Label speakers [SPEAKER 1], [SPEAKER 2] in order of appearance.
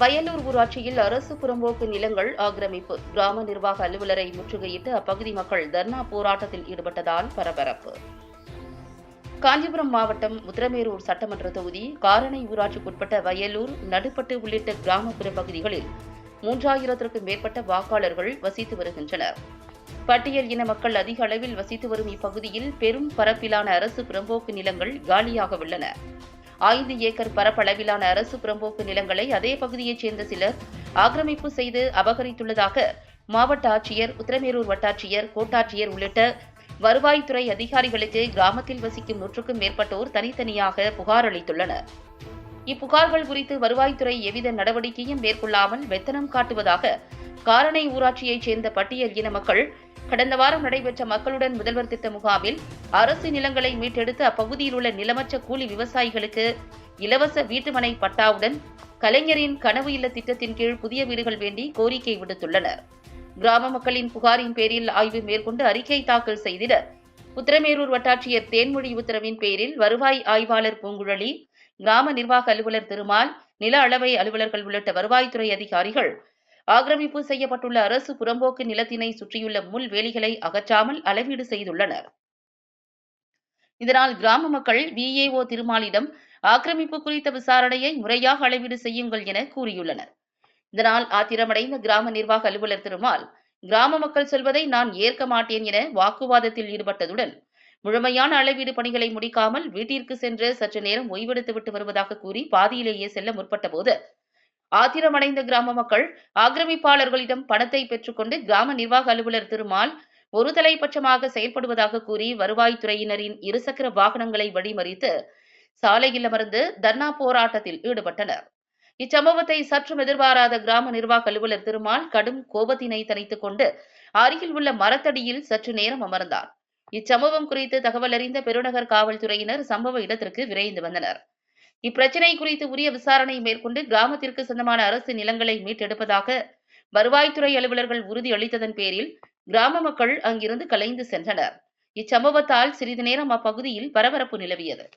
[SPEAKER 1] வயலூர் ஊராட்சியில் அரசு புறம்போக்கு நிலங்கள் ஆக்கிரமிப்பு. கிராம நிர்வாக அலுவலரை முற்றுகையிட்டு அப்பகுதி மக்கள் தர்ணா போராட்டத்தில் ஈடுபட்டதால் பரபரப்பு. காஞ்சிபுரம் மாவட்டம் உத்திரமேரூர் சட்டமன்ற தொகுதி காரணை ஊராட்சிக்குட்பட்ட வயலூர் நடுப்பட்டு உள்ளிட்ட கிராமப்புற பகுதிகளில் மூன்றாயிரத்திற்கும் மேற்பட்ட வாக்காளர்கள் வசித்து வருகின்றனர். பட்டியல் இன மக்கள் அதிக அளவில் வசித்து வரும் இப்பகுதியில் பெரும் பரப்பிலான அரசு புறம்போக்கு நிலங்கள் காலியாக உள்ளன. ஐந்து ஏக்கர் பரப்பளவிலான அரசு புறம்போக்கு நிலங்களை அதே பகுதியைச் சேர்ந்த சிலர் ஆக்கிரமிப்பு செய்து அபகரித்துள்ளதாக மாவட்ட ஆட்சியர் உத்திரமேரூர் வட்டாட்சியர் கோட்டாட்சியர் உள்ளிட்ட வருவாய்த்துறை அதிகாரிகளுக்கு கிராமத்தில் வசிக்கும் நூற்றுக்கும் மேற்பட்டோர் தனித்தனியாக புகார் அளித்துள்ளனர். இப்புகார்கள் குறித்து வருவாய்த்துறை எவ்வித நடவடிக்கையும் மேற்கொள்ளாமல் வெத்தனம் காட்டுவதாக காரணை ஊராட்சியைச் சேர்ந்த பட்டியல் இன மக்கள் கடந்த வாரம் நடைபெற்ற மக்களுடன் முதல்வர் திட்ட முகாமில் அரசு நிலங்களை மீட்டெடுத்து அப்பகுதியில் உள்ள நிலமற்ற கூலி விவசாயிகளுக்கு இலவச வீட்டுமனை பட்டாவுடன் கலைஞரின் கனவு இல்ல திட்டத்தின் கீழ் புதிய வீடுகள் வேண்டி கோரிக்கை விடுத்துள்ளனர். கிராம மக்களின் புகாரின் பேரில் ஆய்வு மேற்கொண்டு அறிக்கை தாக்கல் செய்திட உத்தரமேரூர் வட்டாட்சியர் தேன்மொழி உத்தரவின் பேரில் வருவாய் ஆய்வாளர் பூங்குழலி கிராம நிர்வாக அலுவலர் திருமால் நில அளவை அலுவலர்கள் உள்ளிட்ட வருவாய்த்துறை அதிகாரிகள் ஆக்கிரமிப்பு செய்யப்பட்டுள்ள அரசு புறம்போக்கு நிலத்தினை சுற்றியுள்ள முள் வேலிகளை அகற்றாமல் அளவீடு செய்துள்ளனர். இதனால் கிராம மக்கள் விஏஓ திருமாலிடம் ஆக்கிரமிப்பு குறித்த விசாரணையை முறையாக அளவீடு செய்யுங்கள் என கூறியுள்ளனர். இதனால் ஆத்திரமடைந்த கிராம நிர்வாக அலுவலர் திருமால் கிராம மக்கள் சொல்வதை நான் ஏற்க மாட்டேன் என வாக்குவாதத்தில் ஈடுபட்டதுடன் முழுமையான அளவீடு பணிகளை முடிக்காமல் வீட்டிற்கு சென்று சற்று நேரம் ஓய்வெடுத்துவிட்டு வருவதாக கூறி பாதியிலேயே செல்ல முற்பட்ட போது ஆத்திரமடைந்த கிராம மக்கள் ஆக்கிரமிப்பாளர்களிடம் பணத்தை பெற்றுக்கொண்டு கிராம நிர்வாக அலுவலர் திருமால் ஒரு தலைப்பட்சமாக செயல்படுவதாக கூறி வருவாய்த்துறையினரின் இருசக்கர வாகனங்களை வழிமறித்து சாலையில் அமர்ந்து தர்ணா போராட்டத்தில் ஈடுபட்டனர். இச்சம்பவத்தை சற்றும் எதிர்பாராத கிராம நிர்வாக அலுவலர் திருமால் கடும் கோபத்தினை தணித்துக் கொண்டு அருகில் உள்ள மரத்தடியில் சற்று நேரம் அமர்ந்தார். இச்சம்பவம் குறித்து தகவல் அறிந்த பெருநகர் காவல்துறையினர் சம்பவ இடத்திற்கு விரைந்து வந்தனர். இப்பிரச்சினை குறித்து உரிய விசாரணை மேற்கொண்டு கிராமத்திற்கு சொந்தமான அரசு நிலங்களை மீட்டெடுப்பதாக வருவாய்த்துறை அலுவலர்கள் உறுதி அளித்ததன் பேரில் கிராம மக்கள் அங்கிருந்து கலைந்து சென்றனர். இச்சம்பவத்தால் சிறிது நேரம் அப்பகுதியில் பரபரப்பு நிலவியது.